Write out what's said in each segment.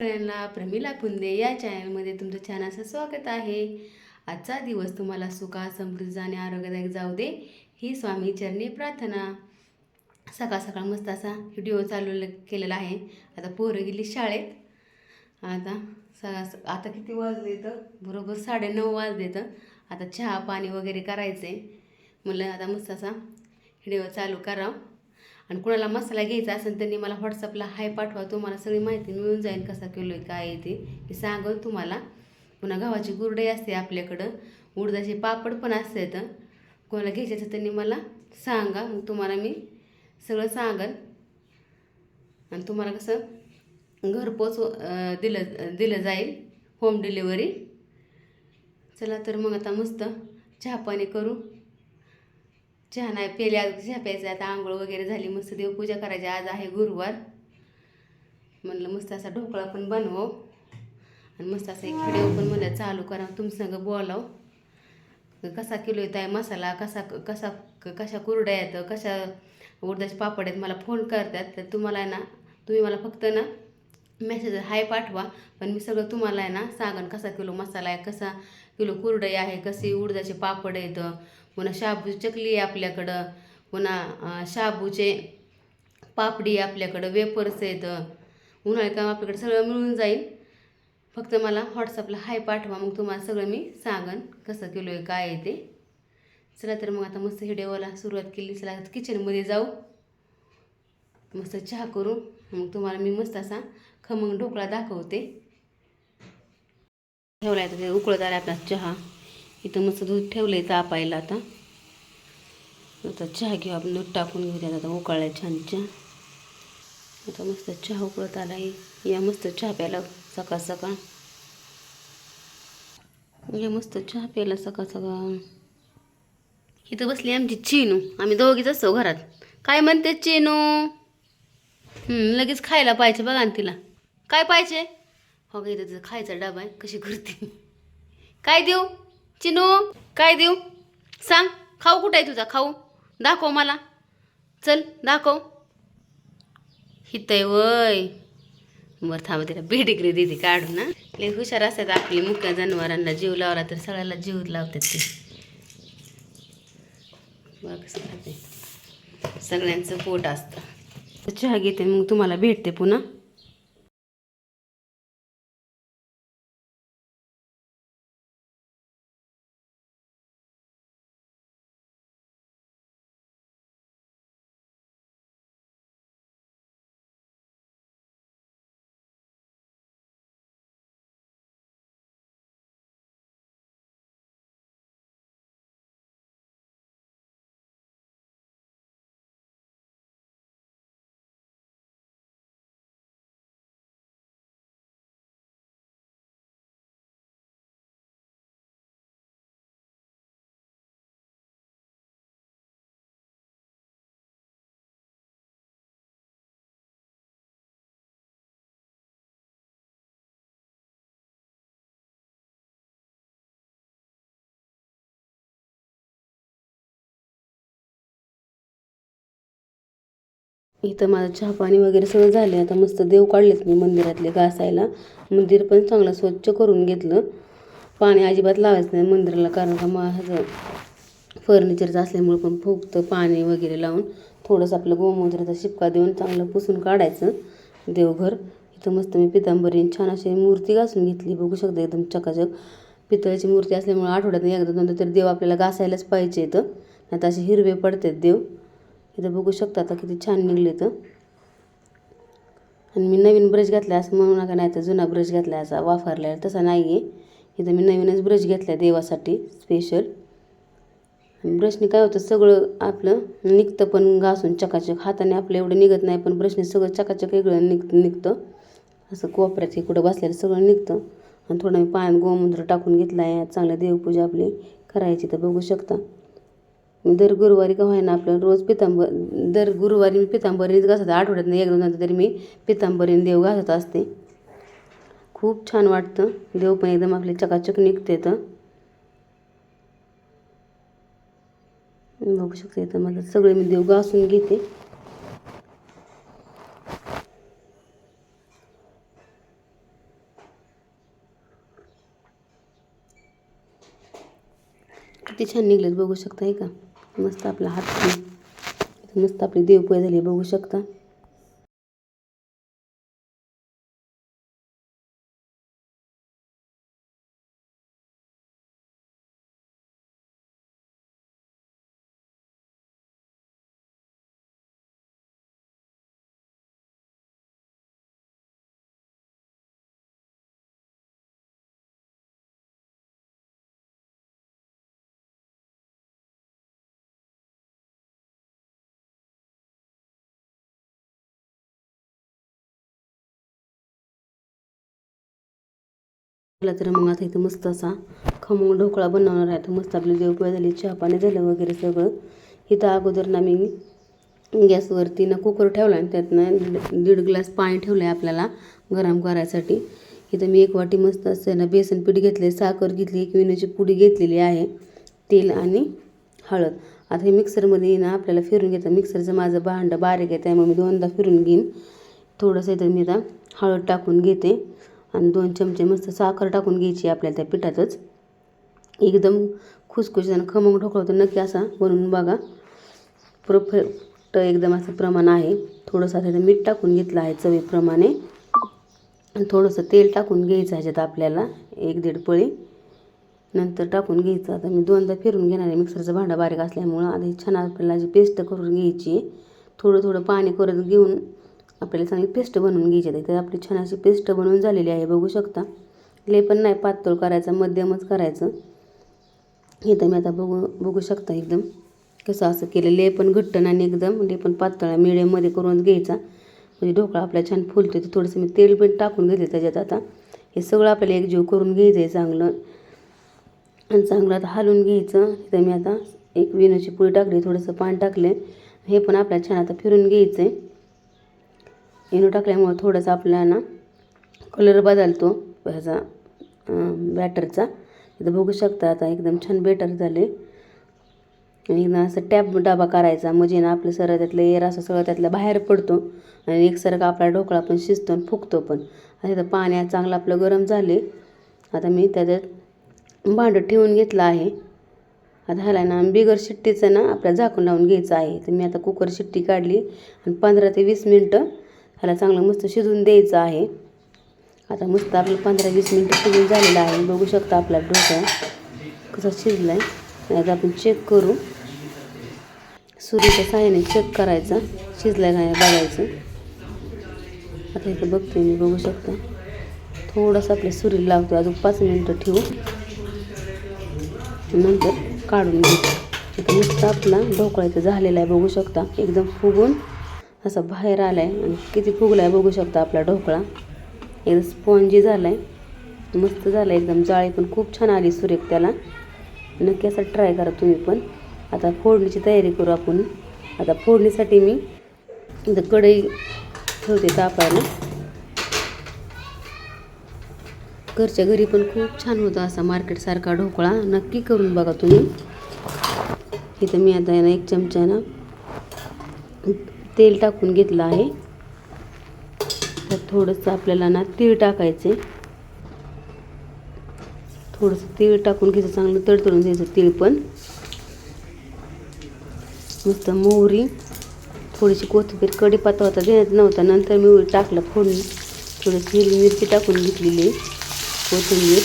सगळ्यांना प्रमिला पुंदे या चॅनलमध्ये तुमचं छान असं स्वागत आहे. आजचा दिवस तुम्हाला सुखा समृद्ध आणि आरोग्यदायक जाऊ दे ही स्वामी चरणी प्रार्थना. सकाळ सकाळ मस्त असा व्हिडिओ चालू केलेला आहे. आता पोरं गेली शाळेत. आता स आता किती वाजले तर? बरोबर साडेनऊ वाजले तर. आता चहा पाणी वगैरे करायचं आहे म्हणलं आता मस्त असा व्हिडिओ चालू करावं. आणि कुणाला मसाला घ्यायचा असेल त्यांनी मला व्हॉट्सअपला हाय पाठवा तुम्हाला सगळी माहिती मिळून जाईल कसा किलो आहे काय आहे ते. मी सांगून तुम्हाला. पुन्हा गव्हाची गुरडई असते आपल्याकडं. उडदाचे पापड पण असते तर कोणाला घ्यायचे असेल त्यांनी मला सांगा. मग तुम्हाला मी सगळं सांगन. आणि तुम्हाला कसं घरपोच दिलं दिलं जाईल. होम डिलिव्हरी चला तर मग आता मस्त चहा पाणी करू. चहा नाही पेल्या चहा प्यायचा आता आंघोळ वगैरे झाली मस्त देवपूजा करायची. आज आहे गुरुवार. म्हणलं मस्त असा ढोकळा पण बनवो. आणि मस्त असा एक व्हिडिओ पण म्हणलं चालू करा. तुमसंग बोलाव. कसा किलो येत आहे मसाला? कसा कसा कशा कुरड्या येतं कशा उडदाचे पापड आहेत? मला फोन करतात. तर तुम्हाला आहे ना तुम्ही मला फक्त ना मेसेज हाय पाठवा. पण मी सगळं तुम्हाला आहे ना सांगन कसा किलो मसाला आहे कसा किलो कुरडई आहे कसे उडदाचे पापड येतं पुन्हा शाबू चकली आहे आपल्याकडं पुन्हा शाबूचे पापडी आपल्याकडं वेपर्स येतं उन्हाळी काम आपल्याकडे सगळं मिळून जाईल. फक्त मला व्हॉट्सअपला हाय पाठवा मग तुम्हाला सगळं मी सांगन कसं किलो आहे काय आहे ते. चला तर मग आता मस्त व्हिडिओला सुरुवात केली चला किचनमध्ये जाऊ. मस्त चहा करू मग तुम्हाला मी मस्त असा खमंग ढोकळा दाखवते. ठेवला आहे ते उकळत आला आपला चहा. इथं मस्त दूध ठेवलं आहे तापायला आता. आता चहा घेऊ आपण दूध टाकून घेऊ त्यात आता उकळला छान चहा. आता मस्त चहा उकळत आला आहे या मस्त चहा प्यायला सकाळ सकाळ. या मस्त चहा प्यायला सकाळ सकाळ. इथं बसली आमची चेनू. आम्ही दोघीच असतो घरात. काय म्हणते चेनू? लगेच खायला पाहिजे बघा ना तिला. काय पाहिजे हो का इथं तिचा खायचा डबा आहे. कशी करते? काय देऊ? चिनू काय देऊ? सांग खाऊ कुठं आहे तुझा? खाऊ? दाखव मला. चल दाखव. हितय वय. बरं थांब तिला बेडिग्री देते काढून ना लय हुशार असतात आपली मुख्या जनावरांना जीव लावला तर सगळ्याला जीव लावतात ते. बघ कसं खाते सगळ्यांचं पोट असतं. चहा घेते मग तुम्हाला भेटते पुन्हा. इथं माझं चहा पाणी वगैरे सगळं झाले आता मस्त देव काढलेत मी मंदिरातले घासायला. मंदिर पण चांगलं स्वच्छ करून घेतलं. पाणी अजिबात लावायचं नाही मंदिराला कारण का मग ह्याचं फर्निचरचं असल्यामुळं पण फुगतं पाणी वगैरे लावून. थोडंसं आपलं गोमूत्राचा शिपका देऊन चांगलं पुसून काढायचं. देवघर. इथं मस्त मी पितांबरीन छान अशी मूर्ती घासून घेतली. बघू शकता एकदम चकाचक. पितळाची मूर्ती असल्यामुळे आठवड्यात एकदा दोनदा तरी देव आपल्याला घासायलाच पाहिजे इथं. नाही तर असे हिरवे पडतात देव. इथं बघू शकता आता किती छान निघले तर आणि मी नवीन ब्रश घातला असं म्हणू नका नाही तर जुना ब्रश घातला असा वापरला तसा नाही आहे इथं मी नवीनच ब्रश घेतला देवासाठी स्पेशल ब्रशने काय होतं सगळं आपलं निघतं पण घासून चकाचक. हाताने आपलं एवढं निघत नाही पण ब्रशने सगळं चकाचक वेगळं निघ निघतं. असं कोपऱ्यात हे कुठं बसलेलं सगळं निघतं. आणि थोडं मी पाण्यात गोमूत्र टाकून घेतला आहे चांगलं देवपूजा आपली करायची तर बघू शकता. दर गुरुवारी का व्हायना आपलं रोज पितांबर दर गुरुवारी मी पितांबरीच घासत आठवड्यात नाही एक दोन तरी मी पितांबरीने देव घासत असते. खूप छान वाटतं. देव पण एकदम आपले चकाचक निघते तर. बघू शकते तर मला सगळे मी देव घासून घेते. किती छान निघलेत बघू शकता आहे का? मस्त आपला हात मस्त आपली देवपोय झाली बघू शकता. मला तर मग आता इथं मस्त असा खमंग ढोकळा बनवणार आहे. तर मस्त आपली देवपोळी झाली चहा पाणी झालं वगैरे सगळं. इथं अगोदर ना मी गॅसवरती ना कुकर ठेवला आणि त्यातनं दीड दीड ग्लास पाणी ठेवलं आहे आपल्याला गरम करायसाठी. इथं मी एक वाटी मस्त असं ना बेसन पीठ घेतले साखर घेतली एक विण्याची पुडी घेतलेली आहे तेल आणि हळद. आता हे मिक्सरमध्ये ना आपल्याला फिरून घेतं मिक्सरचं माझं भांडं बारीक आहे त्यामुळे मी दोनदा फिरून घेईन. थोडंसं इथं मी आता हळद टाकून घेते. आणि दोन चमचे मस्त साखर टाकून घ्यायची आपल्याला त्या पिठातच. एकदम खुसखुशीत आणि खमंग ढोकळा तर नक्की असा बनवून बघा. परफेक्ट एकदम असं प्रमाण आहे. थोडंसं आता मीठ टाकून घेतलं आहे चवीप्रमाणे. आणि थोडंसं तेल टाकून घ्यायचं ह्याच्यात आपल्याला. एक दीड पळी. नंतर टाकून घ्यायचं. आता मी दोनदा फिरून घेणार आहे. मिक्सरचं भांडं बारीक असल्यामुळं. आता छान आपल्याला जी पेस्ट करून घ्यायची थोडं थोडं पाणी करत घेऊन आपल्याला चांगली पेस्ट बनवून घ्यायची आहे. तर आपली छान अशी पेस्ट बनवून झालेली आहे. बघू शकता. लय पण नाही पातळ करायचं मध्यमच करायचं. हे तर मी आता बघू बघू शकता एकदम. कसं असं केलं ले पण घट्ट नाही एकदम. ले पण पातळ मिडियममध्ये करून घ्यायचा. म्हणजे ढोकळा आपला छान फुलतो तर थोडंसं मी तेल पण टाकून घेते त्याच्यात आता. हे सगळं आपल्याला एकजीव करून घ्यायचं आहे चांगलं. आणि चांगलं आता हलवून घ्यायचं. इथं मी आता एक विनोची पोळी टाकली थोडंसं पान टाकले हे पण आपल्याला छान आता फिरून घ्यायचं आहे इनो टाकल्यामुळं थोडंसं आपल्याला ना कलर बदलतो ह्याचा बॅटरचा इथं बघू शकता आता एकदम छान बेटर झाले. आणि एकदम असं टॅप डबा करायचा. म्हणजे ना आपलं सरळ त्यातलं एअर असं सगळं त्यातलं बाहेर पडतो. आणि एकसारखा आपला ढोकळा पण शिजतो आणि फुगतो पण. आता इथं पाण्यात चांगलं आपलं गरम झाले. आता मी त्याच्यात भांडं ठेवून घेतलं आहे. आता ह्याला ना बिगर शिट्टीचं ना आपल्याला झाकून लावून घ्यायचं आहे. तर मी आता कुकर शिट्टी काढली. आणि पंधरा ते वीस मिनटं ह्याला चांगलं मस्त शिजून द्यायचं आहे. आता मस्त आपलं पंधरा वीस मिनटं शिजून झालेलं आहे. बघू शकता आपला ढोकळा कसा शिजला आहे आता आपण चेक करू. सुरीच्या साह्याने चेक करायचा. शिजला नाही बघायचं. आता इथं बघते मी बघू शकता. थोडंसं आपल्या सुरी लावतो अजून पाच मिनटं ठेवू. नंतर काढून घेऊ. इथं मस्त आपला ढोकळायचं झालेला आहे. बघू शकता. एकदम फुगून असा बाहेर आला आहे आणि किती फुगला आहे बघू शकता आपला ढोकळा. एकदम स्पॉन्जी झाला आहे मस्त झाला एकदम जाळी पण खूप छान आली सुरेख त्याला. नक्की असा ट्राय करा तुम्ही पण. आता फोडणीची तयारी करू आपण. आता फोडणीसाठी मी इथं कढई ठेवते तापायला. घरच्या घरी पण खूप छान होता असा मार्केटसारखा ढोकळा. नक्की करून बघा तुम्ही. इथं मी आता ना एक चमचा ना तेल टाकून घेतलं आहे. तर थोडंसं आपल्याला ना तीळ टाकायचे थोडंसं तीळ टाकून घ्यायचं चांगलं तडतडून द्यायचं तीळ पण. मस्त मोहरी थोडीशी कोथिंबीर कढीपत्ता होता देण्यात नव्हता. नंतर मी टाकलं फोडणी. थोडीशी हिरवी मिरची टाकून घेतलेली कोथिंबीर.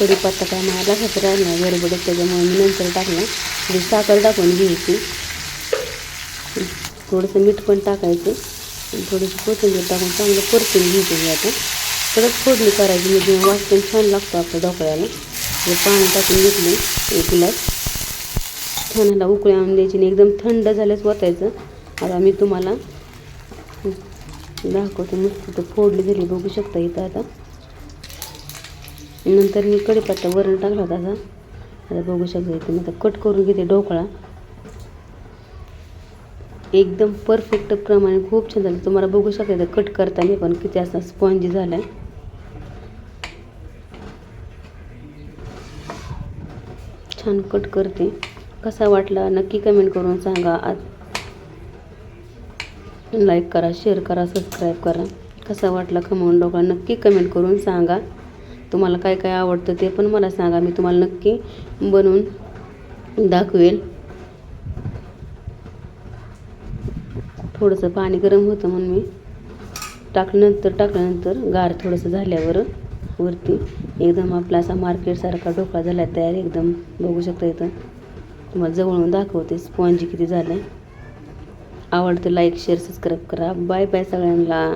कढीपत्ता काय मला लक्षात राहिला गडबडत त्याच्यामुळे मी नंतर टाकलं. थोडी म्हणजे साखर टाकून घ्यायची. थोडंसं मीठ पण टाकायचं. आणि थोडीशी कोथिंबीर टाकून चांगलं परतून घ्यायचं आता. परत फोडणी करायची म्हणजे वास पण छान लागतो आपल्या ढोकळ्याला. हे पाणी टाकून घेतलं एक ग्लास छान ह्याला उकळी आणून द्यायची आणि एकदम थंड झाल्यास ओतायचं आता मी तुम्हाला दाखवते मस्त तर फोडली झाली बघू शकता इथं आता. नंतर मी कढीपत्ता वरण टाकला होता आता बघू शकता इथं मी आता कट करून घेते ढोकळा. एकदम परफेक्ट प्रमाणे खूप छान झालं. तुम्हाला बघू शकता तर कट करताना पण किती असा स्पॉन्जी झाला आहे छान कट करते. कसा वाटला नक्की कमेंट करून सांगा. लाईक करा शेअर करा सबस्क्राईब करा. कसा वाटला खमवून ढोकळा नक्की कमेंट करून सांगा. तुम्हाला काय काय आवडतं ते पण मला सांगा. मी तुम्हाला नक्की बनवून दाखवेल. थोडंसं पाणी गरम होतं म्हणून मी टाकल्यानंतर टाकल्यानंतर गार थोडंसं झाल्यावर वरती एकदम आपला असा मार्केटसारखा ढोकळा झाला तयार एकदम. बघू शकता इथं. तुम्हाला जवळून दाखवते स्पॉन्जी किती झालं आहे आवडतं लाईक शेअर सबस्क्राईब करा. बाय बाय सगळ्यांना.